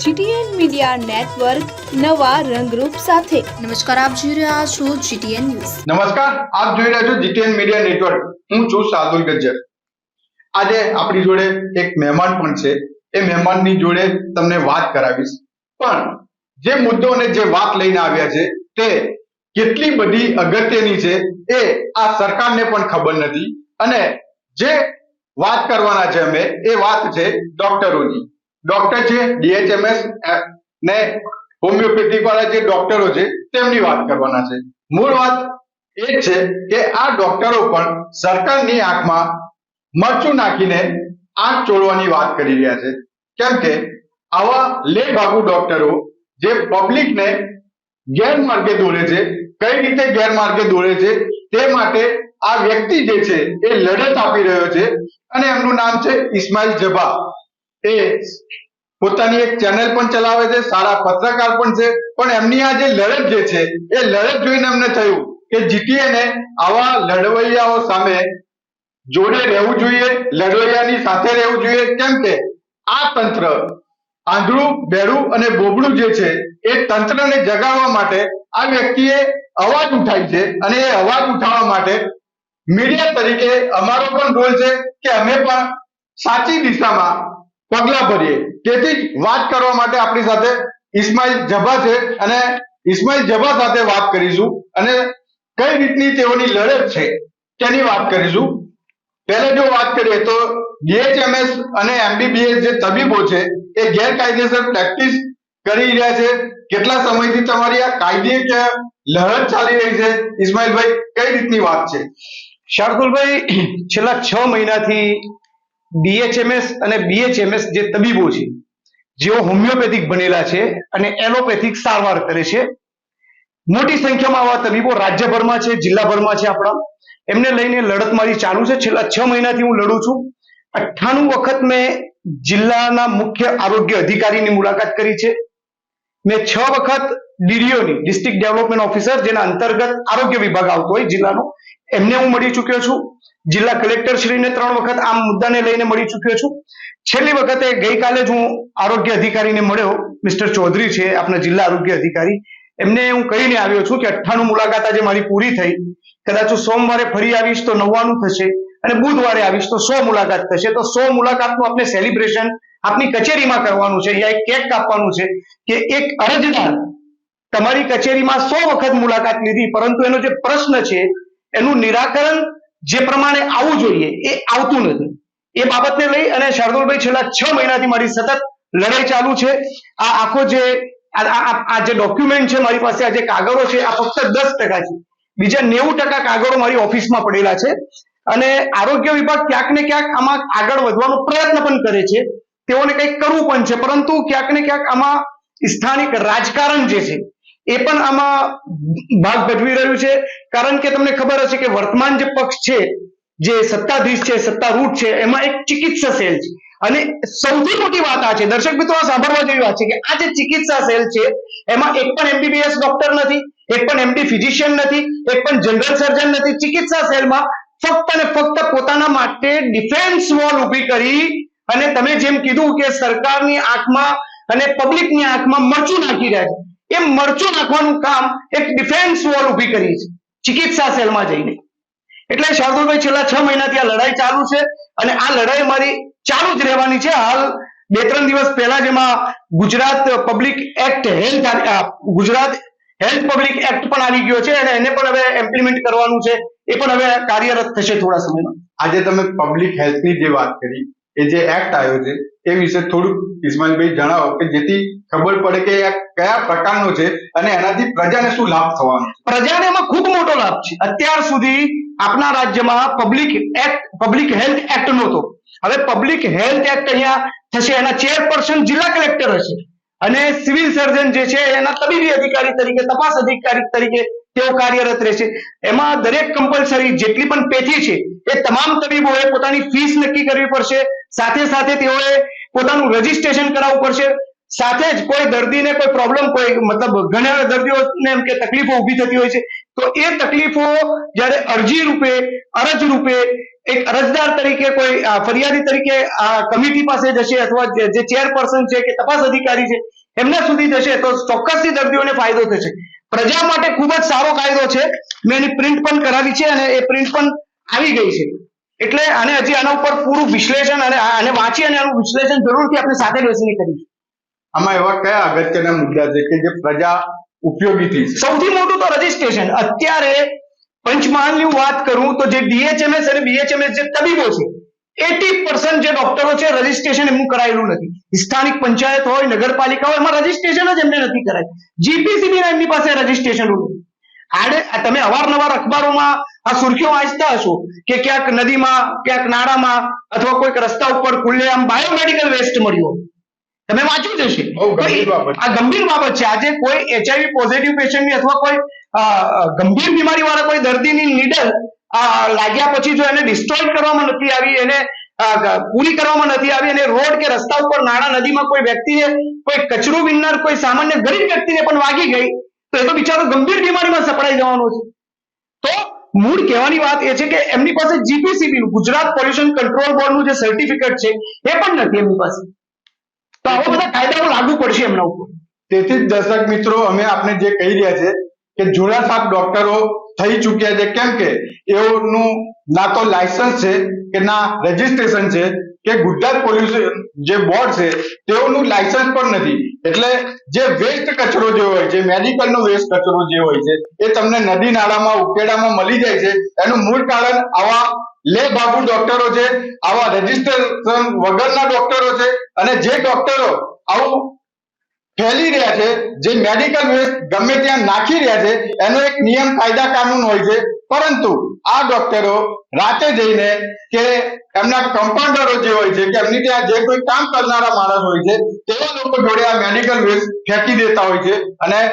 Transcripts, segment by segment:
GTN media network નવા રંગરૂપ સાથે. નમસ્કાર આપ જોઈ રહ્યા છો જીટીએન ન્યૂઝ. નમસ્કાર આપ જોઈ રહ્યા છો જીટીએન મીડિયા નેટવર્ક. હું છું સાદુલ ગજ્જર. આજે આપણી જોડે એક મહેમાન પણ છે. એ મહેમાનની જોડે તમને વાત કરાવીશ. પણ જે મુદ્દો અને જે વાત લઈને આવ્યા છે તે કેટલી બધી અગત્યની છે એ આ સરકારને પણ ખબર નથી. અને જે વાત કરવાના છે અમે એ વાત છે ડોક્ટરોની. ડોક્ટર છે ડીએચએમએસ ને હોમિયોપેથિક વાળા જે ડોક્ટરો છે, તેમની વાત કરવાના છે. મૂળ વાત એ છે કે આ ડોક્ટરો પણ સરકારની આંખમાં મરચું નાખીને આંખ ચોળવાની વાત કરી રહ્યા છે. કેમ કે આવા લેભાગુ ડોક્ટરો જે પબ્લિકને ગેરમાર્ગે દોરે છે, કઈ રીતે ગેરમાર્ગે દોરે છે, તે માટે આ વ્યક્તિ જે છે એ લડત આપી રહ્યો છે અને એમનું નામ છે ઇસ્માઇલ જભા. એ પોતાની એક ચેનલ પણ ચલાવે છે સારા પત્રકાર પણ છે, પણ એમની આ જે લડત જે છે, એ લડત જોઈને અમને થયું કે જીટીએને આવા લડવૈયાઓ સામે જોડે રહેવું જોઈએ, લડવૈયાની સાથે રહેવું જોઈએ. કેમ કે આ તંત્ર આંધળું, બેડું અને બોબડું જે છે, એ તંત્રને જગાડવા માટે આ વ્યક્તિએ અવાજ ઉઠાવી છે અને એ અવાજ ઉઠાવવા માટે મીડિયા તરીકે અમારો પણ રોલ છે કે અમે પણ સાચી દિશામાં પગલા ભરીએ. તેથી વાત કરવા માટે આપણી સાથે ઇસ્માઇલ જભા છે અને ઇસ્માઇલ જભા સાથે વાત કરીશું અને કઈ રીતની તેઓની લડત છે તેની વાત કરીશું. પહેલે જો વાત કરીએ તો ડીએચએમએસ અને એમબીબીએસ જે તબીબો છે એ ગેરકાયદેસર પ્રેક્ટિસ કરી રહ્યા છે. કેટલા સમયથી તમારી આ કાયદે લડત ચાલી રહી છે? ઇસ્માઇલભાઈ કઈ રીતની વાત છે? શાર્દુલભાઈ, છેલ્લા છ મહિનાથી ડીએચએમએસ અને બીએચએમએસ જે તબીબો છે, જેઓ હોમિયોપેથિક બનેલા છે અને એલોપેથિક સારવાર કરે છે. મોટી સંખ્યામાં આવા તબીબો રાજ્યભરમાં છે, જિલ્લાભરમાં છે આપણા. એમને લઈને લડત મારી ચાલુ છે. છેલ્લા છ મહિનાથી હું લડું છું. અઠ્ઠાણું વખત મેં જિલ્લાના મુખ્ય આરોગ્ય અધિકારીની મુલાકાત કરી છે. મેં છ વખત ડીડીઓની, ડિસ્ટ્રિક્ટ ડેવલપમેન્ટ ઓફિસર, જેના અંતર્ગત આરોગ્ય વિભાગ આવતો હોય જિલ્લાનો એમને હું મળી ચૂક્યો છું. જિલ્લા કલેક્ટર શ્રીને ત્રણ વખત આ મુદ્દાને લઈને મળી ચૂક્યો છું. છેલ્લી વખતે ગઈકાલે જ હું આરોગ્ય અધિકારીને મળ્યો. મિસ્ટર ચૌધરી છે આપણા જિલ્લા આરોગ્ય અધિકારી. એમને હું કહીને આવ્યો છું કે અઠ્ઠાણું મુલાકાત આજે મારી પૂરી થઈ. કદાચ સોમવારે ફરી આવીશ તો નવ્વાણું થશે અને બુધવારે આવીશ તો સો મુલાકાત થશે. તો સો મુલાકાતનું આપણે સેલિબ્રેશન આપની કચેરીમાં કરવાનું છે. અહીંયા એક કેક કાપવાનું છે કે એક અરજદાર તમારી કચેરીમાં સો વખત મુલાકાત લીધી, પરંતુ એનો જે પ્રશ્ન છે એનું નિરાકરણ જે પ્રમાણે આવવું જોઈએ એ આવતું નથી. એ બાબતને લઈ અને શાર્દુલભાઈ છેલ્લા છ મહિનાથી મારી સતત લડાઈ ચાલુ છે. આ આખો જે આ જે ડોક્યુમેન્ટ છે મારી પાસે, આ જે કાગળો છે, આ ફક્ત દસ ટકા છે. બીજા નેવું ટકા કાગળો મારી ઓફિસમાં પડેલા છે. અને આરોગ્ય વિભાગ ક્યાંક ને ક્યાંક આમાં આગળ વધવાનો પ્રયત્ન પણ કરે છે. તેઓને કંઈક કરવું પણ છે, પરંતુ ક્યાંક ને ક્યાંક આમાં સ્થાનિક રાજકારણ જે છે એ પણ આમાં ભાગ ભજવી રહ્યું છે. કારણ કે તમને ખબર હશે કે વર્તમાન જે પક્ષ છે, જે સત્તાધીશ છે, સત્તારૂઢ છે, એમાં એક ચિકિત્સા સેલ છે. અને સૌથી મોટી વાત આ છે. દર્શક મિત્રો, આ સાંભળવા જેવી વાત છે કે આ જે ચિકિત્સા સેલ છે, એમાં એક પણ એમબીબીએસ ડોક્ટર નથી, એક પણ એમડી ફિઝિશિયન નથી, એક પણ જનરલ સર્જન નથી. ચિકિત્સા સેલમાં ફક્ત અને ફક્ત પોતાના માટે ડિફેન્સ વોલ ઊભી કરી અને તમે જેમ કીધું કે સરકારની આંખમાં અને પબ્લિકની આંખમાં મરચું નાખી રહ્યા છે. એ મરચું નાખવાનું કામ એક ડિફેન્સ વોલ ઊભી કરી છે, ચિકિત્સા સેલમાં જઈને. એટલે શાર્દુલભાઈ, છેલ્લા છ મહિનાથી આ લડાઈ ચાલુ છે અને આ લડાઈ મારી ચાલુ જ રહેવાની છે. હાલ બે ત્રણ દિવસ પહેલા જ એમાં Gujarat public act health Gujarat health public act પણ આવી ગયો છે અને એને પણ હવે ઇમ્પ્લિમેન્ટ કરવાનું છે. એ પણ હવે કાર્યરત થશે થોડા સમયમાં. આજે તમે પબ્લિક હેલ્થની જે વાત કરી, એ જે એક્ટ આવ્યો છે એ વિશે થોડુંક ઇસ્માઇલભાઈ જણાવો કે જેથી ખબર પડે કે કયા પ્રકારનો છે અને એનાથી પ્રજાને શું લાભ થવાનો પ્રજાને એમાં ખૂબ મોટો લાભ છે. અત્યાર સુધી આપણા રાજ્યમાં public act public health act નહોતો. હવે પબ્લિક હેલ્થ એક્ટ અહીંયા થશે. એના ચેરપર્સન જિલ્લા કલેક્ટર હશે. અને સિવિલ સર્જન જે છે, એના તબીબી અધિકારી તરીકે, તપાસ અધિકારી તરીકે તેઓ કાર્યરત રહેશે. એમાં દરેક કમ્પલસરી જેટલી પણ પેથી છે, એ તમામ તબીબોએ પોતાની ફીસ નક્કી કરવી પડશે. સાથે સાથે તેઓએ પોતાનું રજીસ્ટ્રેશન કરાવવું પડશે. સાથે જ કોઈ દર્દીને કોઈ પ્રોબ્લેમ કોઈ મતલબ ઘણા દર્દીઓને એમ કે તકલીફો ઊભી થતી હોય છે. તો એ તકલીફો જ્યારે અરજી રૂપે, અરજ રૂપે એક અરજદાર તરીકે કોઈ ફરિયાદી તરીકે આ કમિટી પાસે જશે અથવા જે ચેરપર્સન છે કે તપાસ અધિકારી છે, એમના સુધી જશે તો ચોક્કસથી દર્દીઓને ફાયદો થશે. પ્રજા માટે ખૂબ જ સારો કાયદો છે. મેં એની પ્રિન્ટ પણ કરાવી છે અને એ પ્રિન્ટ પણ આવી ગઈ છે. એટલે આને હજી આના ઉપર પૂરું વિશ્લેષણ અને આને વાંચી અને આનું વિશ્લેષણ જરૂરથી આપણે સાથે બેસીને કરીશું. આમાં એવા કયા અગત્યના મુદ્દા છે કે જે પ્રજા ઉપયોગીથી થઈ સૌથી મોટું તો રજીસ્ટ્રેશન. અત્યારે પંચમહાલની વાત કરું તો જે ડીએચએમએસ અને બીએચએમએસ જે તબીબો છે એટી પર્સન્ટ જે ડોક્ટરો છે રજીસ્ટ્રેશન એમનું કરાયેલું નથી. સ્થાનિક પંચાયત હોય નગરપાલિકા હોય એમાં રજીસ્ટ્રેશન જ એમને નથી કરાયું. જીપીસીબી ના એમની પાસે રજીસ્ટ્રેશન નથી આડે આ તમે અવારનવાર અખબારોમાં આ સુર્ખીઓ વાંચતા હશો કે ક્યાંક નદીમાં ક્યાંક નાળામાં અથવા કોઈક રસ્તા ઉપર ખુલ્લેઆમ બાયોમેડિકલ વેસ્ટ મળ્યો. તમે વાંચ્યું જ હશે. આ ગંભીર બાબત છે. આજે કોઈ એચઆઈવી પોઝિટિવ પેશન્ટની અથવા કોઈ ગંભીર બીમારી વાળા કોઈ દર્દીની નીડલ લાગ્યા પછી જો એને ડિસ્ટ્રોય કરવામાં નથી આવી એને પૂરી કરવામાં નથી આવી અને રોડ કે રસ્તા ઉપર નાળા નદીમાં કોઈ વ્યક્તિને કોઈ કચરું વિનનાર કોઈ સામાન્ય ગરીબ વ્યક્તિને પણ વાગી ગઈ તો એ તો બિચારો ગંભીર બીમારીમાં સપડાઈ જવાનો છે. તો મૂળ કહેવાની વાત એ છે કે એમની પાસે જીપીસીબી નું, ગુજરાત પોલ્યુશન કંટ્રોલ બોર્ડનું જે સર્ટિફિકેટ છે, એ પણ નથી એમની પાસે. તો આવા બધા કાયદાઓ લાગુ પડશે એમના ઉપર. તેથી જ દર્શક મિત્રો, અમે આપને જે કહી રહ્યા છે કે જુના સાપ ડોક્ટરો થઈ ચૂક્યા છે. કેમ કે એઓનું ના તો લાયસન્સ છે કે ના રજીસ્ટ્રેશન છે કે ગુજરાત પોલ્યુશન જે બોર્ડ છે તેઓનું લાયસન્સ પણ નથી. એટલે જે વેસ્ટ કચરો જે હોય છે મેડિકલનો વેસ્ટ કચરો જે હોય છે, એ તમને નદી નાળામાં ઉકેડામાં મળી જાય છે. એનું મૂળ કારણ આવા લે બાબુ ડોક્ટરો છે, આવા રજીસ્ટ્રેશન વગરના ડોક્ટરો છે અને જે ડોક્ટરો આવું ફેલી રહ્યા છે, જે મેડિકલ વેસ્ટ ગમે ત્યાં નાખી રહ્યા છે, એનો એક નિયમ કાયદા કાનૂન હોય છે. પરંતુ આ ડોક્ટરો રાતે જઈને કે એમના કમ્પાઉન્ડરો જે હોય છે, કે એમની ત્યાં જે કોઈ કામ કરનારા માણસ હોય છે, તેવા લોકો જોડે આ મેડિકલ વેસ્ટ ફેંકી દેતા હોય છે. અને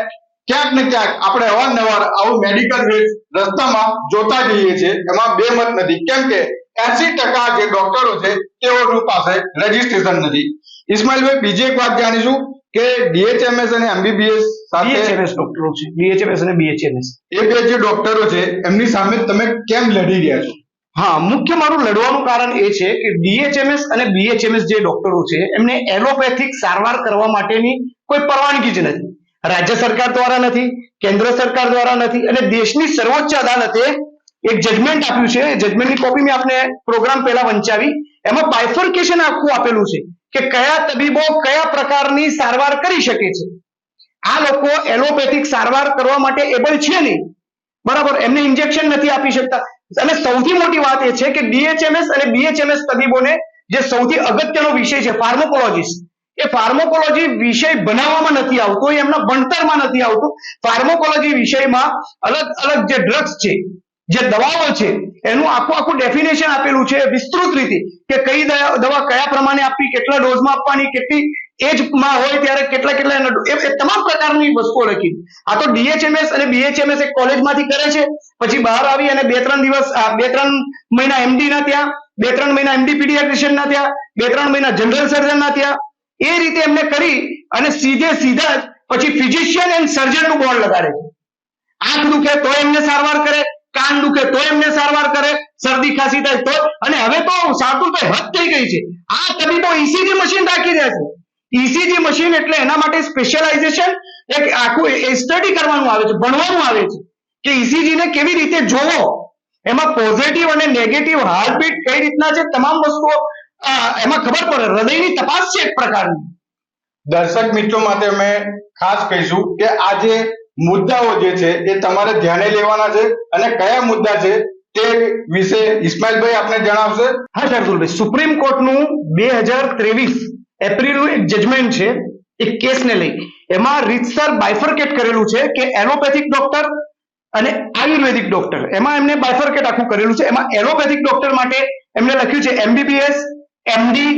ક્યાંક ને ક્યાંક આપણે અવારનવાર આવું મેડિકલ વેસ્ટ રસ્તામાં જોતા જઈએ છીએ. એમાં બે મત નથી. કેમ કે એસી ટકા જે ડોક્ટરો છે તેઓની પાસે રજીસ્ટ્રેશન નથી. ઇસ્માઇલભાઈ બીજી એક વાત જાણીશું. કે ડીએચએમએસ અને એમબીબીએસ સાથે બીએચએમએસ ડોક્ટરો છે. બીએચએમએસ અને બીએચએમએસ એ બે જે ડોક્ટરો છે એમની સામે તમે કેમ લડી રહ્યા છો? હા મુખ્ય મારું લડવાનું કારણ એ છે કે ડીએચએમએસ અને બીએચએમએસ જે ડોક્ટરો છે એમને એલોપેથિક સારવાર કરવા માટેની કોઈ પરવાનગી જ નથી. રાજ્ય સરકાર દ્વારા નથી કેન્દ્ર સરકાર દ્વારા નથી અને દેશની સર્વોચ્ચ અદાલતે એક જજમેન્ટ આપ્યું છે. જજમેન્ટની કોપી મેં આપને પ્રોગ્રામ પહેલા વંચાવી. એમાં બાયફર્કેશન આખું આપેલું છે. કે કયા તબીબો કયા પ્રકારની સારવાર કરી શકે છે? આ લોકો એલોપેથિક સારવાર કરવા માટે એબલ છે નહીં. બરાબર? એમને ઇન્જેક્શન નથી આપી શકતા. અને સૌથી મોટી વાત એ છે કે ડીએચએમએસ અને બીએચએમએસ તબીબોને જે સૌથી અગત્યનો વિષય છે ફાર્મોકોલોજીસ્ટ એ ફાર્મોકોલોજી વિષય બનાવવામાં નથી આવતો, એ એમના ભણતરમાં નથી આવતું. ફાર્મોકોલોજી વિષયમાં અલગ અલગ જે ડ્રગ્સ છે, જે દવાઓ છે એનું આખું આખું ડેફિનેશન આપેલું છે વિસ્તૃત રીતે કે કઈ દવા કયા પ્રમાણે આપવી, કેટલા ડોઝમાં આપવાની, કેટલી એજમાં હોય ત્યારે કેટલા કેટલા એ તમામ પ્રકારની વસ્તુઓ લખી. આ તો ડીએચએમએસ અને બીએચએમએસ એક કોલેજમાંથી કરે છે. પછી બહાર આવી અને બે ત્રણ દિવસ બે ત્રણ મહિના એમડી ના ત્યાં બે ત્રણ મહિના એમડી પીડિયાટ્રિશિયન ત્યાં બે ત્રણ મહિના જનરલ સર્જન ના ત્યાં એ રીતે એમને કરી અને સીધે સીધા જ પછી ફિઝિશિયન એન્ડ સર્જનનું બોર્ડ લગાડે છે. આંખ દુખે તો એમને સારવાર કરે કાન દુખે તો એમને સારવાર કરે, શરદી ખાંસી થાય તો? અને હવે તો તો હદ થઈ ગઈ છે. આ તબીબો ઈસીજી મશીન રાખી રહ્યા છે. ઈસીજી મશીન એટલે એના માટે સ્પેશિયલાઇઝેશન એક આખું સ્ટડી કરવાનું આવે છે, ભણવાનું આવે છે. કે ઈસીજી ને કેવી રીતે જોવો? એમાં પોઝિટિવ અને નેગેટિવ હાર્ટબીટ કઈ રીતના છે? તમામ વસ્તુઓ એમાં ખબર પડે. હૃદયની તપાસ છે એક પ્રકારની. દર્શક મિત્રો માટે અમે ખાસ કહીશું કે આ જે મુદ્દાઓ જે છે એ તમારે ધ્યાને લેવાના છે અને કયા મુદ્દા છે તે વિશે ઇસ્માઇલભાઈ આપને જણાવશે. હા શાર્દુલભાઈ સુપ્રીમ કોર્ટનું બે હજાર ત્રેવીસ એપ્રિલનું એક જજમેન્ટ છે, એક કેસને લઈ. એમાં રીતસર બાયફર્કેટ કરેલું છે કે એલોપેથિક ડોક્ટર અને આયુર્વેદિક ડોક્ટર એમાં એમને બાયફર્કેટ આખું કરેલું છે. એમાં એલોપેથિક ડોક્ટર માટે એમને લખ્યું છે MBBS MD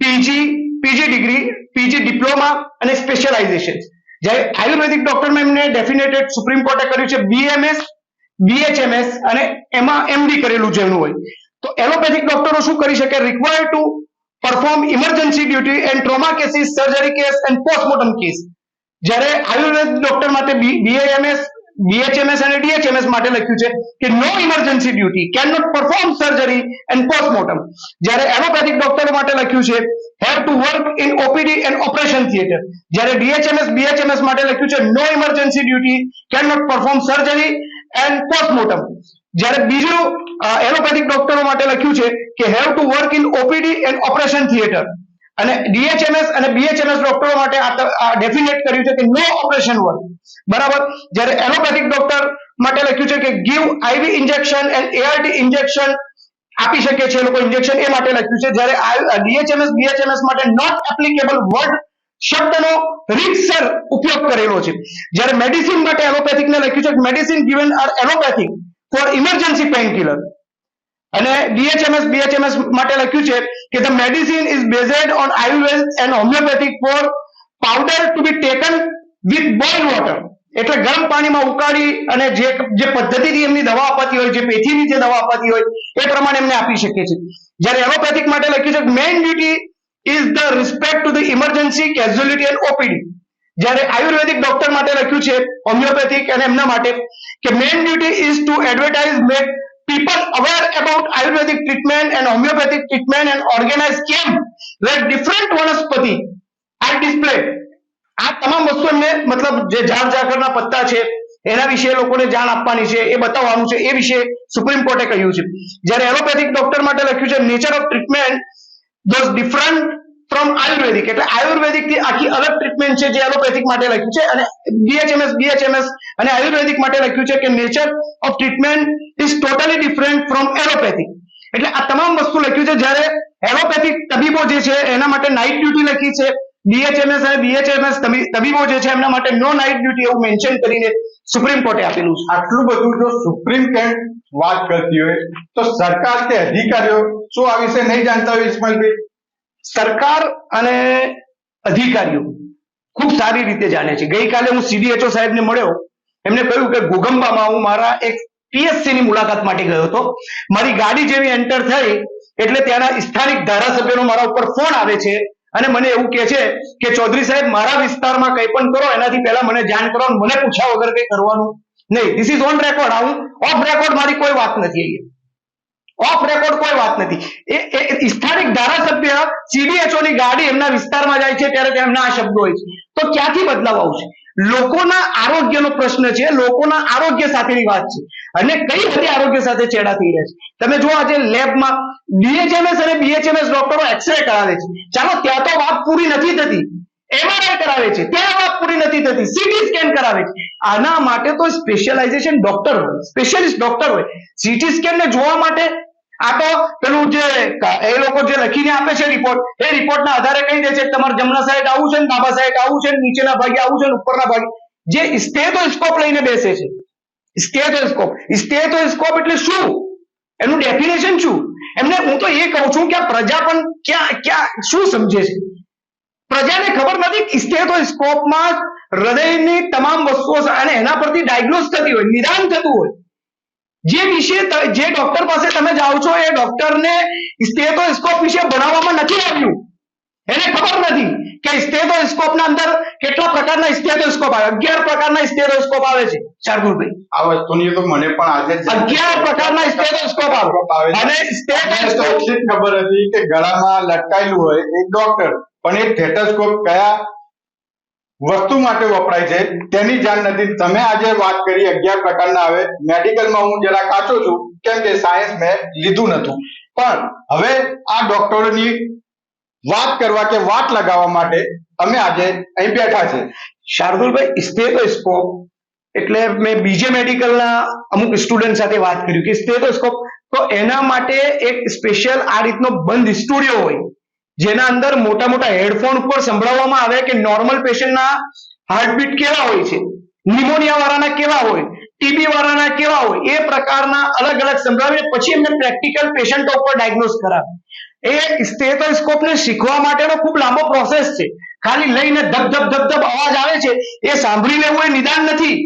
PG PG degree PG diploma અને સ્પેશિયલાઇઝેશન જ્યારે આયુર્વેદિક ડોક્ટરમાં એમને ડેફિનેટેડ સુપ્રીમ કોર્ટે કર્યું છે બીએમએસ બીએચએમએસ અને એમાં એમડી કરેલું એનું હોય. તો એલોપેથિક ડોક્ટરો શું કરી શકે? Require to perform emergency duty and trauma cases surgery case and postmortem case જ્યારે આયુર્વેદ ડોક્ટર માટે બીએએમએસ બીએચએમએસ અને ડીએચએમએસ માટે લખ્યું છે કે no emergency duty can not perform surgery and postmortem જ્યારે એલોપેથિક ડોક્ટરો માટે લખ્યું છે have to work in OPD and operation theatre જ્યારે ડીએચએમએસ બીએચએમએસ માટે લખ્યું છે no emergency duty can not perform surgery and postmortem જ્યારે બીજું એલોપેથિક ડોક્ટરો માટે લખ્યું છે કે have to work in OPD and operation theatre અને ડીએચએમએસ અને બીએચએમએસ ડોક્ટરો માટે ડેફિનેટ કર્યું છે કે નો ઓપરેશન વર્ક બરાબર? જ્યારે એલોપેથિક ડોક્ટર માટે લખ્યું છે કે give IV injection and ART injection આપી શકે છે એ લોકો ઇન્જેક્શન એ માટે લખ્યું છે. જ્યારે ડીએચએમએસ બીએચએમએસ માટે નોટ એપ્લિકેબલ વર્ડ શબ્દનો રીતસર ઉપયોગ કરેલો છે. જ્યારે મેડિસિન માટે એલોપેથિક ને લખ્યું છે medicine given are allopathic for emergency pain killer અને ડીએચએમએસ બીએચએમએસ માટે લખ્યું છે કે the medicine is based on Ayurveda and homoeopathic for powder to be taken with boil water એટલે ગરમ પાણીમાં ઉકાળી અને જે જે પદ્ધતિથી એમની દવા અપાતી હોય, જે પેથીની જે દવા અપાતી હોય, એ પ્રમાણે એમને આપી શકે છે જ્યારે એલોપેથિક માટે લખ્યું છે main duty is the respect to the emergency casualty and OPD. જ્યારે આયુર્વેદિક ડોક્ટર માટે લખ્યું છે, હોમિયોપેથિક અને એમના માટે, કે main duty is to advertise make people aware about Ayurvedic treatment and homoeopathic treatment and organise camp where different વનસ્પતિ are displayed આ તમામ વસ્તુ એમને મતલબ જે ઝાડ ઝાકરના પત્તા છે, એના વિશે લોકોને જાણ આપવાની છે, એ બતાવવાનું છે, એ વિશે સુપ્રીમ કોર્ટે કહ્યું છે. જ્યારે એલોપેથિક ડોક્ટર માટે લખ્યું છે nature of treatment those different from Ayurvedic એટલે આયુર્વેદિકથી આખી અલગ ટ્રીટમેન્ટ છે જે એલોપેથિક માટે લખ્યું છે અને બીએચએમએસ બીએચએમએસ અને આયુર્વેદિક માટે લખ્યું છે કે nature of treatment is totally different from allopathic એટલે આ તમામ વસ્તુ લખ્યું છે. જ્યારે એલોપેથિક તબીબો જે છે, એના માટે નાઇટ ડ્યુટી લખી છે બીએચએમએસ અને બીએચએમએસ તબીબો જે છે એમના માટે નો નાઇટ ડ્યુટી એવું મેન્શન કરીને સુપ્રીમ કોર્ટે આપેલું છે. આટલું બધું જો સુપ્રીમ કોર્ટ વાત કરતી હોય તો સરકાર કે અધિકારીઓ શું આ વિશે નહીં જાણતા હોય ઇસ્માઇલભાઈ? સરકાર અને અધિકારીઓ ખૂબ સારી રીતે જાણે છે. ગઈકાલે હું સીડીએચઓ સાહેબને મળ્યો એમને કહ્યું કે ઘોગંબામાં હું મારા એક પીએસસી ની મુલાકાત માટે ગયો હતો. મારી ગાડી જેવી એન્ટર થઈ એટલે ત્યાંના સ્થાનિક ધારાસભ્યનો મારા ઉપર ફોન આવે છે. અને મને એવું કહે છે કે ચૌધરી સાહેબ, મારા વિસ્તારમાં કંઈ પણ કરો, એનાથી પહેલા મને જાણ કરો મને પૂછ્યા વગર કંઈ કરવાનું નહીં. ધીસ ઇઝ ઓન રેકોર્ડ આવું ઓફ રેકોર્ડ મારી કોઈ વાત નથી ઓફ રેકોર્ડ કોઈ વાત નથી. એ સ્થાનિક ધારાસભ્ય સીડીએચઓ ની ગાડી એમના વિસ્તારમાં જાય છે, ત્યારે તેમના આ શબ્દો હોય છે. તો ક્યાંથી બદલાવ આવશે? લોકોના આરોગ્યનો પ્રશ્ન છે, લોકોના આરોગ્ય સાથેની વાત છે અને કઈ બધી આરોગ્ય સાથે ચેડા થઈ રહ્યા છે. તમે જો આજે લેબમાં બીએચએમએસ અને બીએચએમએસ ડોક્ટરો એક્સરે કરાવે છે. ચાલો, ત્યાં તો વાત પૂરી નથી થતી. એમઆરઆઈ કરાવે છે. ત્યાં વાત પૂરી નથી થતી. સીટી સ્કેન કરાવે છે. આના માટે તો સ્પેશિયલાઇઝેશન ડોક્ટર હોય. સ્પેશિયલિસ્ટ ડોક્ટર હોય. સીટી સ્કેનને જોવા માટે આ તો પેલું જે એ લોકો જે લખીને આપે છે રિપોર્ટ એ રિપોર્ટના આધારે કહી દે છે કે તમારે જમણા સાઈડ આવું છે ને ડાબા સાઈડ આવું છે નીચેના ભાગે આવું છે ઉપરના ભાગે. જે સ્ટેથોસ્કોપ લઈને બેસે છે. સ્ટેથોસ્કોપ સ્ટેથોસ્કોપ એટલે શું? એનું ડેફિનેશન શું? એમને હું તો એ કહું છું કે પ્રજા પણ ક્યાં ક્યાં શું સમજે છે? પ્રજાને ખબર નથી સ્ટેથોસ્કોપમાં હૃદયની તમામ વસ્તુઓ અને એના પરથી ડાયગ્નોસ થતી હોય, નિદાન થતું હોય. જે વિશે જે ડોક્ટર પાસે તમે જાઓ છો એ ડોક્ટરને સ્ટેથોસ્કોપ વિશે ભણાવવામાં નથી આવ્યું. એને ખબર નથી કે સ્ટેથોસ્કોપના અંદર કેટલા પ્રકારના સ્ટેથોસ્કોપ આવે. અગિયાર પ્રકારના સ્ટેથોસ્કોપ આવે છે શાર્દુલભાઈ આ વસ્તુની તો મને પણ આજે અગિયાર પ્રકારના સ્ટેથોસ્કોપ આવે. અને સ્ટેથોસ્કોપ ખબર હતી કે ગળામાં લટકાયેલું હોય એક ડોક્ટર પણ એ સ્ટેથોસ્કોપ કયા વસ્તુ માટે વપરાય છે. તેની જાણ નથી. તમે આજે વાત કરી અગિયાર પ્રકારના આવે. મેડિકલમાં હું જરા કાચો છું, કેમ કે સાયન્સ મેં લીધું નતું પણ હવે આ ડોક્ટરોની વાત કરવા કે વાત લગાવવા માટે અમે આજે અહીં બેઠા છે શાર્દુલભાઈ સ્ટેથોસ્કોપ એટલે મેં બીજે મેડિકલના અમુક સ્ટુડન્ટ સાથે વાત કરી કે સ્ટેથોસ્કોપ તો એના માટે એક સ્પેશિયલ આ રીતનો બંધ સ્ટુડિયો હોય. જેના અંદર મોટા મોટા હેડફોન ઉપર સંભળાવવામાં આવે કે નોર્મલ પેશન્ટના હાર્ટબીટ કેવા હોય છે? નિમોનિયા વાળાના કેવા હોય? ટીબી વાળાના કેવા હોય? એ પ્રકારના અલગ અલગ સંભળાવીને પછી એમને પ્રેક્ટિકલ પેશન્ટો ઉપર ડાયગ્નોસ કરાવે. એ સ્ટેથોસ્કોપને શીખવા માટેનો ખૂબ લાંબો પ્રોસેસ છે. ખાલી લઈને ધબ ધબ ધબ ધબ અવાજ આવે છે, એ સાંભળી લેવું એ નિદાન નથી.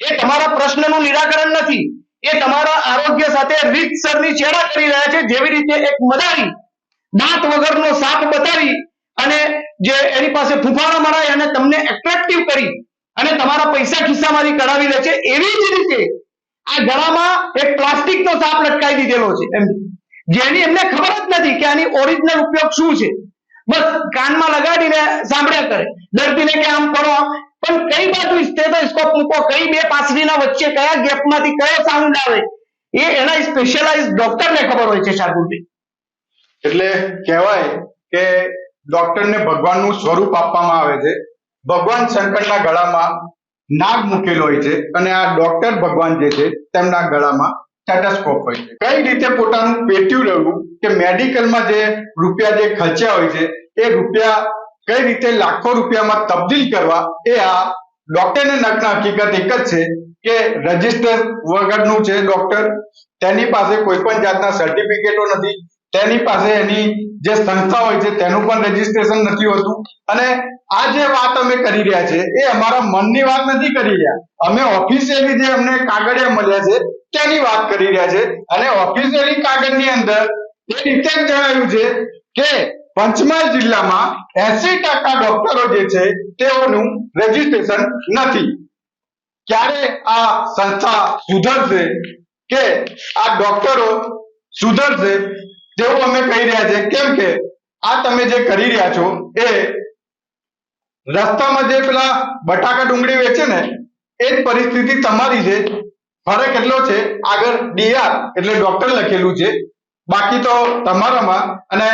એ તમારા પ્રશ્નનું નિરાકરણ નથી. એ તમારા આરોગ્ય સાથે રીતસરની ચેડા કરી રહ્યા છે જેવી રીતે એક મદારી દાંત વગરનો સાપ બતાવી અને જે એની પાસે ફૂફાણો મરાય અને તમને એટ્રેક્ટિવ કરી અને તમારા પૈસા ખિસ્સામાંથી કઢાવી લે છે, એવી જ રીતે આ ગળામાં એક પ્લાસ્ટિકનો સાપ લટકાવી દીધેલો છે એમ. જેની એમને ખબર જ નથી કે આની ઓરિજિનલ ઉપયોગ શું છે. બસ કાનમાં લગાડીને સાંભળ્યા કરે. દર્દીને કે આમ કરો. પણ કઈ બાજુ સ્ટેથોસ્કોપ મૂકો? કઈ બે પાસળીના વચ્ચે કયા ગેપમાંથી કયો સાઉન્ડ આવે? એ એના સ્પેશિયલાઇઝ ડોક્ટરને ખબર હોય છે શાર્દુલભાઈ એટલે કહેવાય કે ડોક્ટરને ભગવાનનું સ્વરૂપ આપવામાં આવે છે. ભગવાન શંકરના ગળામાં નાગ મૂકેલો હોય છે અને આ ડોક્ટર ભગવાન જે છે તેમના ગળામાં સ્ટેટસ્કોપ હોય છે. કઈ રીતે પોતાનું પેટ્યું લેવું કે મેડિકલમાં જે રૂપિયા જે ખર્ચ્યા હોય છે, એ રૂપિયા કઈ રીતે લાખો રૂપિયામાં તબદીલ કરવા, એ આ ડોક્ટરને નગ્ન હકીકત એક જ છે કે રજિસ્ટર વગરનું છે ડોક્ટર. તેની પાસે કોઈ પણ જાતના સર્ટિફિકેટો નથી. તેની પાસે એની જે સંસ્થા હોય છે, તેનું પણ રજીસ્ટ્રેશન નથી હોતું. અને આ જે વાત અમે કરી રહ્યા છે, એ અમારા મનની વાત નથી કરી રહ્યા. અમે ઓફિશિયલી જે અમને કાગળિયા મળ્યા છે, તેની વાત કરી રહ્યા છે. અને ઓફિશિયલી કાગળની અંદર એ રીતે જણાવ્યું છે કે પંચમહાલ જિલ્લામાં એસી ટકા ડોક્ટરો જે છે, તેઓનું રજીસ્ટ્રેશન નથી. ક્યારે આ સંસ્થા સુધરશે કે આ ડોક્ટરો સુધરશે તેવું અમે કહી રહ્યા છે, કેમ કે આ તમે જે કરી રહ્યા છો એ રસ્તામાં જે પેલા બટાકા ડુંગળી વેચે ને, એ જ પરિસ્થિતિ તમારી છે. ફરક એટલો છે, આગળ ડીઆર એટલે ડોક્ટર લખેલું છે. બાકી તો તમારામાં અને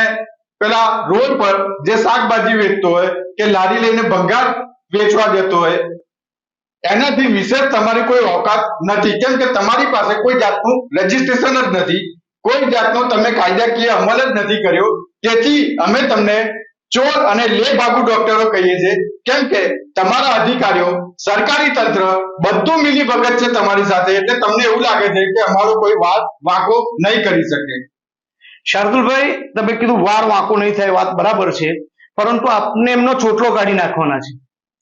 પેલા રોડ પર જે શાકભાજી વેચતો હોય કે લારી લઈને ભંગાર વેચવા જતો હોય, એનાથી વિશેષ તમારી કોઈ ઓકાત નથી. કેમ કે તમારી પાસે કોઈ જાતનું રજીસ્ટ્રેશન જ નથી. કોઈ જાતનો તમે કાયદાકીય અમલ જ નથી કર્યો. તેથી અમે તમને ચોર અને લે ભાગુ ડોક્ટરો કહીએ છીએ, કેમ કે તમારા અધિકારીઓ, સરકારી તંત્ર બધું મિલી ભગત છે તમારી સાથે, એટલે તમને એવું લાગે છે કે અમારો કોઈ વાત વાંકો નહીં કરી શકે. શાર્દુલભાઈ, તમે કીધું વાર વાંકો નહીં થાય વાત બરાબર છે, પરંતુ આપને એમનો ચોટલો કાઢી નાખવાના છે.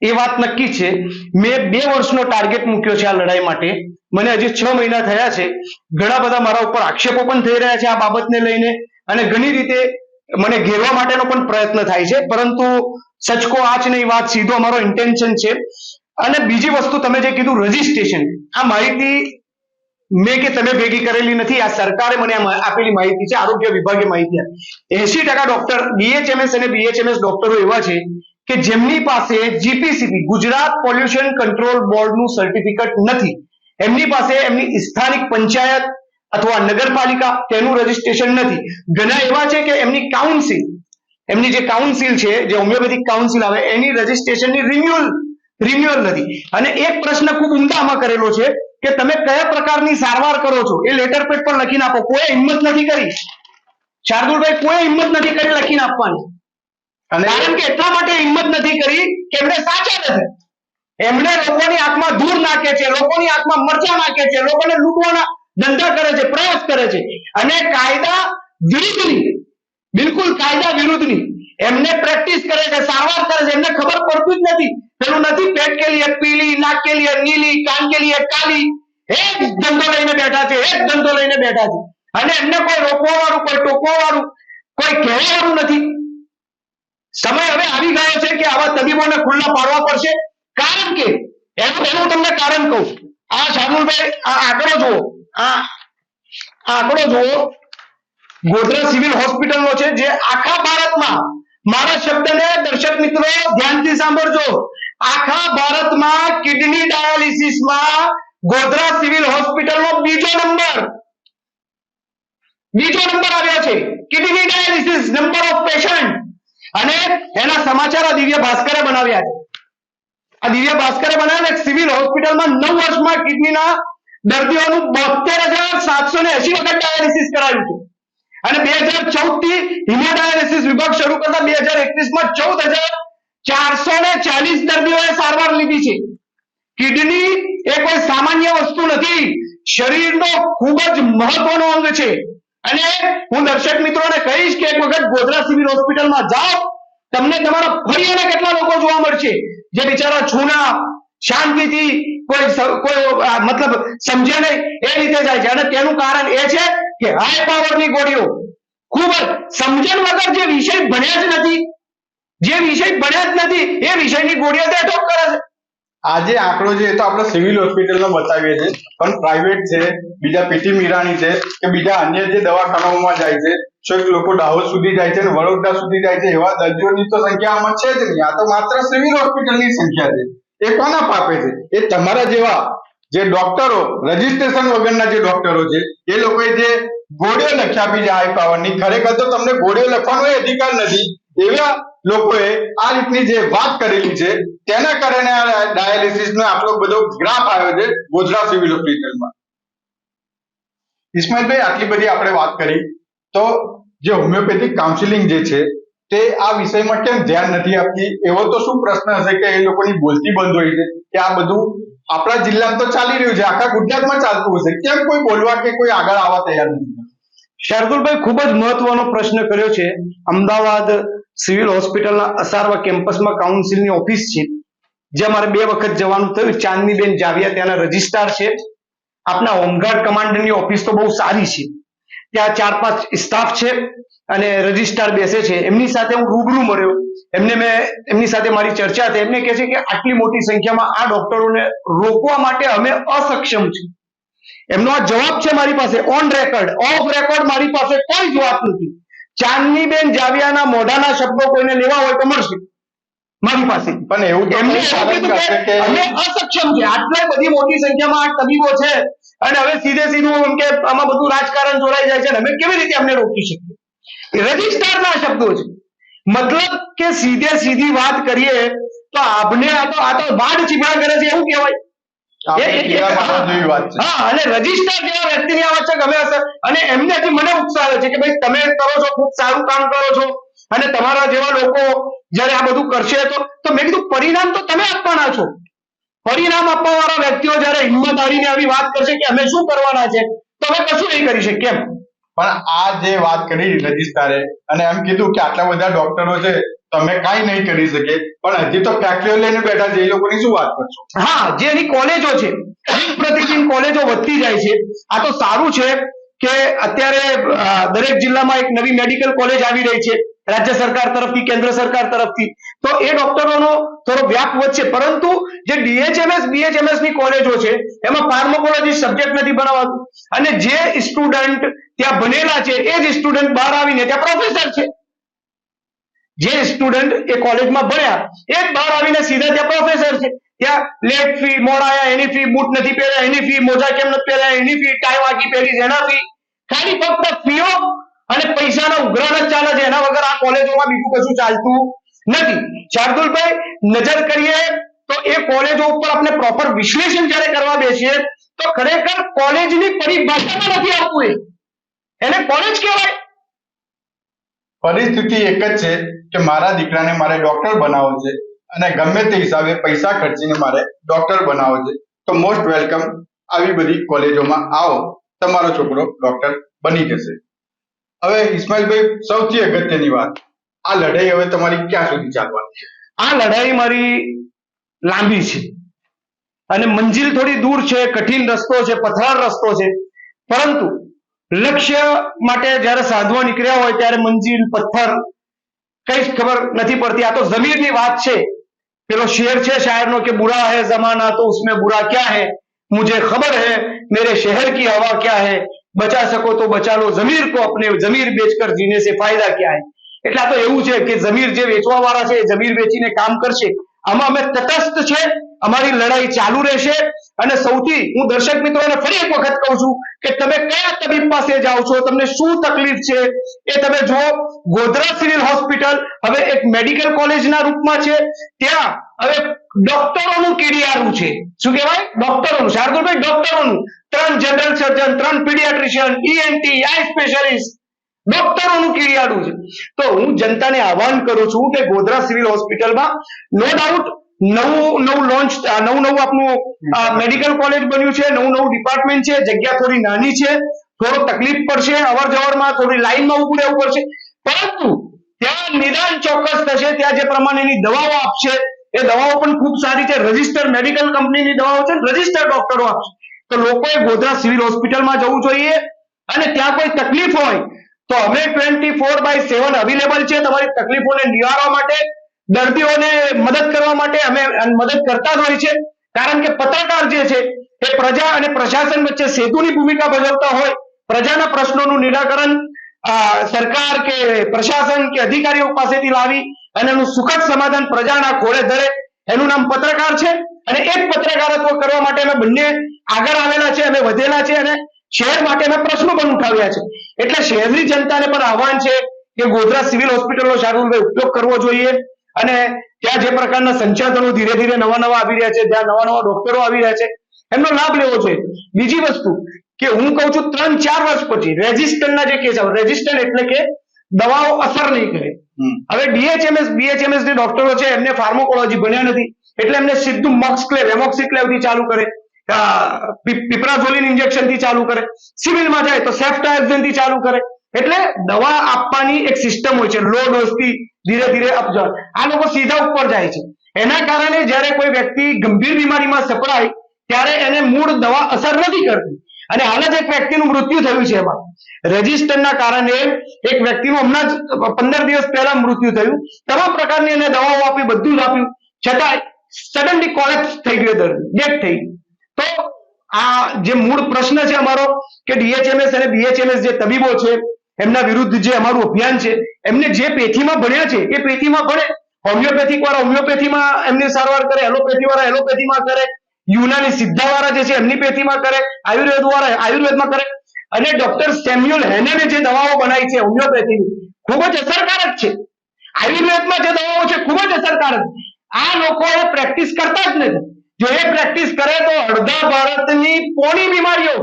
એ વાત નક્કી છે. મેં બે વર્ષનો ટાર્ગેટ મૂક્યો છે આ લડાઈ માટે. મને હજી છ મહિના થયા છે. ઘણા બધા મારા ઉપર આક્ષેપો પણ થઈ રહ્યા છે આ બાબતને લઈને અને ઘણી રીતે મને ઘેરવા માટેનો પણ પ્રયત્ન થાય છે. પરંતુ સચકો આચ નહીં, વાત સીધો અમારો ઇન્ટેન્શન છે. અને બીજી વસ્તુ તમે જે કીધું રજીસ્ટ્રેશન આ માહિતી મેં કે તમે ભેગી કરેલી નથી. આ સરકારે મને આ આપેલી માહિતી છે. આરોગ્ય વિભાગે માહિતી આપી. એસી ટકા ડોક્ટર બીએચએમએસ અને બીએચએમએસ ડોક્ટરો એવા છે. કે જેમની પાસે જીપીસીબી ગુજરાત પોલ્યુશન કંટ્રોલ બોર્ડનું સર્ટિફિકેટ નથી. એમની પાસે એમની સ્થાનિક પંચાયત અથવા નગરપાલિકા તેનું રજીસ્ટ્રેશન નથી. ઘણા એવા છે કે એમની કાઉન્સિલ એમની જે કાઉન્સિલ છે, જે હોમિયોપેથિક કાઉન્સિલ આવે, એની રજીસ્ટ્રેશનની રિન્યુઅલ રિન્યુઅલ નથી. અને એક પ્રશ્ન ખૂબ ઊંડામાં કરેલો છે કે તમે કયા પ્રકારની સારવાર કરો છો? એ લેટર પેડ પર લખીને આપો. કોઈ હિંમત નથી કરી. શાર્દુલભાઈ કોઈ હિંમત નથી કરી લખીને આપવાની? કારણ કે એટલા માટે હિંમત નથી કરી કે એમને સાચા નથી એમને લોકોની આંખમાં ધૂળ નાખે છે, લોકોની આંખમાં મરચા નાખે છે, લોકોને લૂંટવાના ધંધા કરે છે, પ્રયાસ કરે છે. અને કાયદા વિરુદ્ધની, બિલકુલ કાયદા વિરુદ્ધની, એમને પ્રેક્ટિસ કરે છે, સારવાર કરે છે. એમને ખબર પડતું જ નથી. પેલું નથી પેટ કે લીએ પીલી, નાક કે લીએ નીલી, કાન કે લીએ કાલી. એક ધંધો લઈને બેઠા છે, એક ધંધો લઈને બેઠા છે. અને એમને કોઈ રોકવા વાળું કોઈ ટોકવા વાળું કોઈ કહેવા વાળું નથી. સમય હવે આવી ગયો છે કે આવા તબીબોને ખુલ્લા પાડવા પડશે. કારણ કે, એનું એનું તમને કારણ કહું. આ શાર્દુલભાઈ, આ આંકડો જુઓ. આ આંકડો જુઓ. ગોધરા સિવિલ હોસ્પિટલનો છે, જે આખા ભારતમાં, મારા શબ્દને દર્શક મિત્રો ધ્યાનથી સાંભળજો. આખા ભારતમાં કિડની ડાયાલિસિસમાં ગોધરા સિવિલ હોસ્પિટલનો બીજો નંબર. બીજો નંબર આવ્યો છે. Kidney dialysis, number of patient. અને એના સમાચાર આ દિવ્ય ભાસ્કરે બનાવ્યા છે. આ દિવ્ય ભાસ્કરે બનાવ્યા સિવિલ હોસ્પિટલમાં નવ વર્ષમાં કિડનીના દર્દીઓનું બોતેર હજાર સાતસો ને એસી વખત ડાયાલિસિસ કરાયું છે. અને બે હજાર ચૌદથી હિમોડાયાલિસિસ વિભાગ શરૂ કરતા બે હજાર એકવીસમાં ચૌદ હજાર ચારસો ને ચાલીસ દર્દીઓએ સારવાર લીધી છે. કિડની એ કોઈ સામાન્ય વસ્તુ નથી. શરીરનો ખૂબ જ મહત્વનો અંગ છે. અને હું દર્શક મિત્રોને કહીશ કે એક વખત ગોધરા સિવિલ હોસ્પિટલમાં જાઓ, તમને તમારા ફરિયાના કેટલા લોકો જોવા મળશે? જે બિચારા છૂના, શાંતિથી કોઈ કોઈ મતલબ સમજે નહીં, એ રીતે જાય છે. અને તેનું કારણ એ છે કે હાઈ પાવરની ગોળીઓ ખૂબ જ સમજણ વગર જે વિષય ભણ્યા જ નથી, જે વિષય ભણ્યા જ નથી, એ વિષયની ગોળીઓ તે કરે છે. આ જે આંકડો છે એ તો આપણે સિવિલ હોસ્પિટલમાં બતાવીએ છીએ. પણ પ્રાઇવેટ છે, બીજા પીટી મીરાણી છે, કે બીજા અન્ય જે દવાખાનાઓમાં જાય છે લોકો દાહોદ સુધી જાય છે અને વડોદરા સુધી જાય છે, એવા દર્દીઓની તો સંખ્યા આમાં છે જ નહીં. આ તો માત્ર સિવિલ હોસ્પિટલની સંખ્યા છે. એ કોના પાપે છે? એ તમારા જેવા જે ડોક્ટરો, રજીસ્ટ્રેશન વગરના જે ડોક્ટરો છે, એ લોકોએ જે ગોળીઓ લખી આપી છે હાઈ પાવરની ખરેખર તો તમને ગોળીઓ લખવાનો અધિકાર નથી. એવા લોકોએ આ રીતની જે વાત કરેલી છે, તેના કારણે આ નો આટલો બધો ગ્રાફ આવ્યો છે ગોધરા સિવિલ હોસ્પિટલમાં. ઇસ્માઇલભાઈ, આટલી બધી આપણે વાત કરી. તો જે હોમિયોપેથિક કાઉન્સિલિંગ જે છે, તે આ વિષયમાં કેમ ધ્યાન નથી આપતી? એવો તો શું પ્રશ્ન હશે કે એ લોકોની બોલતી બંધ હોય છે? કે આ બધું આપણા જિલ્લામાં તો ચાલી રહ્યું છે, આખા ગુજરાતમાં ચાલતું હશે. કેમ કોઈ બોલવા કે કોઈ આગળ આવવા તૈયાર નથી? શાર્દુલભાઈ ખૂબ જ મહત્વનો પ્રશ્ન કર્યો છે. અમદાવાદ સિવિલ હોસ્પિટલના અસારવા કેમ્પસમાં કાઉન્સિલની ઓફિસ છે. જ્યાં મારે બે વખત જવાનું થયું. ચાંદનીબેન જાવિયા ત્યાંના રજિસ્ટ્રાર છે. આપના હોમગાર્ડ કમાન્ડરની ઓફિસ તો બહુ સારી છે. ત્યાં ચાર પાંચ સ્ટાફ છે અને રજિસ્ટ્રાર બેસે છે. એમની સાથે હું રૂબરૂ મળ્યો. એમને મેં, એમની સાથે મારી ચર્ચા થઈ. એમને કહે છે કે આટલી મોટી સંખ્યામાં આ ડોક્ટરોને રોકવા માટે અમે અસક્ષમ છીએ. એમનો આ જવાબ છે મારી પાસે. On record. ઓફ રેકોર્ડ મારી પાસે કોઈ જ વાત નથી ચાંદનીબેન જાવિયાના મોઢાના શબ્દો કોઈને લેવા હોય તો મળશે. મારી પાસે. પણ એવું તો એમને અમે અસક્ષમ છે. આટલા બધી મોટી સંખ્યામાં આ તબીબો છે. અને હવે સીધે સીધું એમ કે આમાં બધું રાજકારણ જોડાઈ જાય છે અને અમે કેવી રીતે અમને રોકી શકીએ? રજિસ્ટ્રારના શબ્દો છે. મતલબ કે સીધે સીધી વાત કરીએ તો આપને આ તો આ તો વાડ ચીપડા કરે છે એવું કહેવાય. અને રજિસ્ટર જેવા વ્યક્તિની આ વાત હશે. અને એમને મને ઉકસાવે છે કે ભાઈ તમે કરો છો ખૂબ સારું કામ કરો છો. અને તમારા જેવા લોકો જ્યારે આ બધું કરશે તો તો મેં કીધું પરિણામ તો તમે આપવાના છો. પરિણામ આપવા વાળા વ્યક્તિઓ જ્યારે હિંમત હારીને આવી વાત કરશે કે અમે શું કરવાના છે તો અમે કશું નહીં કરી શકીએ કેમ પણ આ જે વાત કરી રજિસ્ટ્રારે, અને એમ કીધું કે આટલા બધા ડોક્ટરો છે, તમે કાંઈ નહીં કરી શકે, પણ હજી તો ફેક્ટરીઓ લઈને બેઠા છે, એ લોકોની શું વાત કરશો? હા, જે એની કોલેજો છે દિન પ્રતિદિન કોલેજો વધતી જાય છે. આ તો સારું છે કે અત્યારે દરેક જિલ્લામાં એક નવી મેડિકલ કોલેજ આવી રહી છે. રાજ્ય સરકાર તરફથી, કેન્દ્ર સરકાર તરફથી. તો એ ડોક્ટરોનો થોડો વ્યાપ વધશે. પરંતુ જે ડીએચએમએસ બીએચએમએસની કોલેજો છે, એમાં ફાર્માકોલોજી સબ્જેક્ટ નથી ભણાવાતું. અને જે સ્ટુડન્ટ ત્યાં ભણેલા છે, એ જ સ્ટુડન્ટ બહાર આવીને ત્યાં પ્રોફેસર છે. જે સ્ટુડન્ટ એ કોલેજમાં ભણ્યા, એ જ બહાર આવીને સીધા ત્યાં પ્રોફેસર છે. ત્યાં લેટ ફી મોડાયા, એની ફી બૂટ નથી પહેર્યા, એની ફી મોજા કેમ નથી પહેર્યા, એની ફી ટાઈ વાગી પહેરી એના ફી ખાલી ફક્ત ફીઓ અને પૈસાના ઉઘરાણ જ ચાલે છે. એના વગર આ કોલેજોમાં બીજું કશું ચાલતું નથી. શાર્દુલભાઈ, નજર કરીએ તો એ કોલેજો ઉપર આપણે પ્રોપર વિશ્લેષણ જ્યારે કરવા બેસીએ, તો ખરેખર કોલેજની પરિભાષામાં નથી આવતું એને કોલેજ કહેવાય. પરિસ્થિતિ એક જ છે કે મારા દીકરાને મારે ડોક્ટર બનાવવો છે અને ગમે તે હિસાબે પૈસા ખર્ચીને મારે ડોક્ટર બનાવવો છે. તો મોસ્ટ વેલકમ આવી બધી કોલેજોમાં આવો. તમારો છોકરો ડોક્ટર બની જશે. હવે ઇસ્માઇલભાઈ સૌથી અગત્યની વાત. આ લડાઈ હવે તમારી ક્યાં સુધી ચાલવાની આ લડાઈ મારી લાંબી છે. અને મંજિલ થોડી દૂર છે, કઠિન રસ્તો છે પથરાર રસ્તો છે. પરંતુ લક્ષ્ય માટે જ્યારે સાધવા નીકળ્યા હોય ત્યારે મંજિલ, પથ્થર કઈ જ ખબર નથી પડતી. આ તો જમીરની વાત છે. પેલો શહેર છે શાયરનો કે, બુરા હૈ જમાના તો ઉસમે બુરા ક્યાં હે? મુજે ખબર હે, મેરે શહેર કી હવા ક્યાં હે? બચા શકો તો બચાલો. જમીર કો અપને જમીર બેચકર જીને સે ફાયદા ક્યાં હે? એટલે તો એવું છે કે જમીર જે વેચવા વાળા છે જમીર વેચીને કામ કરશે. આમાં અમે તટસ્થ છે, અમારી લડાઈ ચાલુ રહેશે. અને સૌથી, હું દર્શક મિત્રોને ફરી એક વખત કહું છું કે તમે કયા તબીબ પાસે જાઓ છો, તમને શું તકલીફ છે, એ તમે જુઓ. ગોધરા સિવિલ હોસ્પિટલ હવે એક મેડિકલ કોલેજના રૂપમાં છે. ત્યાં હવે ડોક્ટરોનું કીડિયારું છે. શું કહેવાય? ડોક્ટરોનું શાર્દુલભાઈ ડોક્ટરોનું. ત્રણ જનરલ સર્જન, ત્રણ પીડિયાટ્રિશિયન ઈએનટી આઈ સ્પેશિયાલિસ્ટ ડોક્ટરોનું કીડિયારું છે. તો હું જનતાને આહવાન કરું છું કે ગોધરા સિવિલ હોસ્પિટલમાં નો ડાઉટ નવું નવું લોન્ચ નવું નવું આપનું મેડિકલ કોલેજ બન્યું છે, નવું નવું ડિપાર્ટમેન્ટ છે, જગ્યા થોડી નાની છે, થોડો તકલીફ પડશે અવર જવરમાં થોડી લાઈનમાં ઉભું રહેવું પડશે. પરંતુ ત્યાં નિદાન ચોક્કસ થશે, ત્યાં જે પ્રમાણેની દવાઓ આપશે એ દવાઓ પણ ખૂબ સારી છે. રજિસ્ટર મેડિકલ કંપનીની દવાઓ છે રજિસ્ટર ડોક્ટરો તો લોકોએ ગોધરા સિવિલ હોસ્પિટલમાં જવું જોઈએ અને ત્યાં કોઈ તકલીફ હોય તો અમે twenty four by seven available છે. તમારી તકલીફોને નિવારવા માટે, દર્દીઓને મદદ કરવા માટે અમે મદદ કરતા જ હોય છે. કારણ કે પત્રકાર જે છે એ પ્રજા અને પ્રશાસન વચ્ચે સેતુની ભૂમિકા ભજવતા હોય. પ્રજાના પ્રશ્નોનું નિરાકરણ સરકાર કે પ્રશાસન કે અધિકારીઓ પાસેથી લાવી અને એનું સુખદ સમાધાન પ્રજાના ખોળે ધરે. એનું નામ પત્રકાર છે અને એ જ પત્રકારત્વ કરવા માટે અમે બંને આગળ આવેલા છે, અમે વધેલા છે અને શહેર માટે અમે પ્રશ્નો પણ ઉઠાવ્યા છે. એટલે શહેરની જનતાને પણ આહવાન છે કે ગોધરા સિવિલ હોસ્પિટલનો શાર્દુલભાઈ ઉપયોગ કરવો જોઈએ અને ત્યાં જે પ્રકારના સંસાધનો ધીરે ધીરે નવા નવા આવી રહ્યા છે, ત્યાં નવા નવા ડોક્ટરો આવી રહ્યા છે. એમનો લાભ લેવો જોઈએ. બીજી વસ્તુ કે હું કહું છું ત્રણ ચાર વર્ષ પછી રેજિસ્ટરના જે કેસ આવે રેજિસ્ટન્ટ એટલે કે દવાઓ અસર નહીં કરે. હવે ડીએચએમએસ બીએચએમએસ જે ડોક્ટરો છે, એમને ફાર્મોકોલોજી ભણ્યા નથી. એટલે એમને સીધું મોક્સક્લેવ એમોક્સિક્લેવથી ચાલુ કરે. પીપરાઝોલિન ઇન્જેક્શનથી ચાલુ કરે. સિવિલમાં જાય તો સેફ્ટાયઝનથી ચાલુ કરે. એટલે દવા આપવાની એક સિસ્ટમ હોય છે લો ડોઝથી ધીરે ધીરે અપજાવ આ લોકો સીધા ઉપર જાય છે. એના કારણે જ્યારે કોઈ વ્યક્તિ ગંભીર બીમારીમાં સપડાય, ત્યારે એને મૂળ દવા અસર નથી કરતી. અને હાલ જ એક વ્યક્તિનું મૃત્યુ થયું છે એમાં. રજિસ્ટરના કારણે એક વ્યક્તિનું હમણાં જ પંદર દિવસ પહેલા મૃત્યુ થયું. તમામ પ્રકારની એને દવાઓ આપી, બધું જ આપ્યું. છતાંય સડનલી કોલેપ્સ થઈ ગયો દર્દી ડેથ થઈ તો આ જે મૂળ પ્રશ્ન છે અમારો કે ડીએચએમએસ અને બીએચએમએસ જે તબીબો છે, એમના વિરુદ્ધ જે અમારું અભિયાન છે, એમને જે પેથીમાં ભણ્યા છે, એ પેથીમાં ભણે. હોમિયોપેથિક વાળા હોમિયોપેથીમાં એમની સારવાર કરે એલોપેથી વાળા એલોપેથીમાં કરે. યુનાની સિદ્ધા વાળા જે છે, એમની પેથીમાં કરે, આયુર્વેદ વાળા આયુર્વેદમાં કરે. અને ડોક્ટર સેમ્યુઅલ હેનેને જે દવાઓ બનાવી છે, હોમિયોપેથીની, ખૂબ જ અસરકારક છે. આયુર્વેદમાં જે દવાઓ છે, ખૂબ જ અસરકારક છે. આ લોકો એ પ્રેક્ટિસ કરતા જ નથી. જો એ પ્રેક્ટિસ કરે તો અડધા ભારતની પોણી બીમારીઓ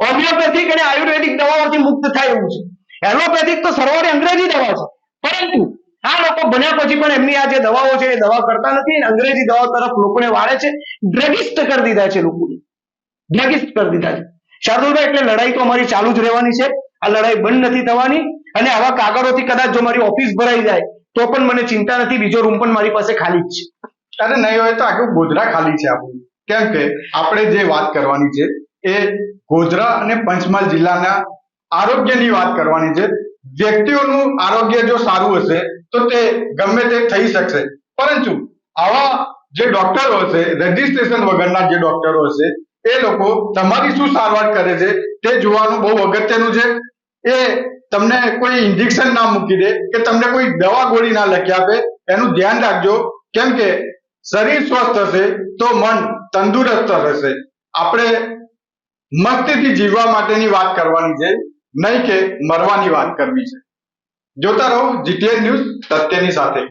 હોમિયોપેથિક અને આયુર્વેદિક દવાઓથી મુક્ત થાય એવું છે. એલોપેથિક તો સરવાળે અંગ્રેજી દવા છે. પરંતુ આ લોકો બન્યા પછી પણ એમની આ જે દવાઓ છે એ દવા કરતા નથી અને અંગ્રેજી દવાઓ તરફ લોકોને વાળે છે. ડ્રગિસ્ટ કરી દીધા છે લોકોને. ડ્રગિસ્ટ કરી દીધા છે. શાર્દુલભાઈ, એટલે લડાઈ તો અમારી ચાલુ જ રહેવાની છે. આ લડાઈ બંધ નથી થવાની અને આવા કાગળોથી કદાચ જો મારી ઓફિસ ભરાઈ જાય તો પણ મને ચિંતા નથી. બીજો રૂમ પણ મારી પાસે ખાલી જ છે. અરે નહીં હોય તો આખું ગોધરા ખાલી છે આપણું. કેમ કે આપણે જે વાત કરવાની છે એ ગોધરા અને પંચમહાલ જિલ્લાના આરોગ્યની વાત કરવાની છે. વ્યક્તિઓનું આરોગ્ય જો સારું હશે તો તે ગમે તે થઈ શકશે. પરંતુ આવા જે ડોક્ટરો હશે રજીસ્ટ્રેશન વગરના જે ડોક્ટરો હશે એ લોકો તમારી શું સારવાર કરે છે, તે જોવાનું બહુ અગત્યનું છે. એ તમને કોઈ ઇન્જેક્શન ના મૂકી દે કે તમને કોઈ દવા ગોળી ના લખી આપે, એનું ધ્યાન રાખજો. કેમ કે શરીર સ્વસ્થ હશે તો મન તંદુરસ્ત રહેશે. આપણે મસ્તીથી જીવવા માટેની વાત કરવાની છે, નહીં કે મરવાની વાત કરવી છે. જોતા રહો જીટીએન ન્યૂઝ સત્યની સાથે.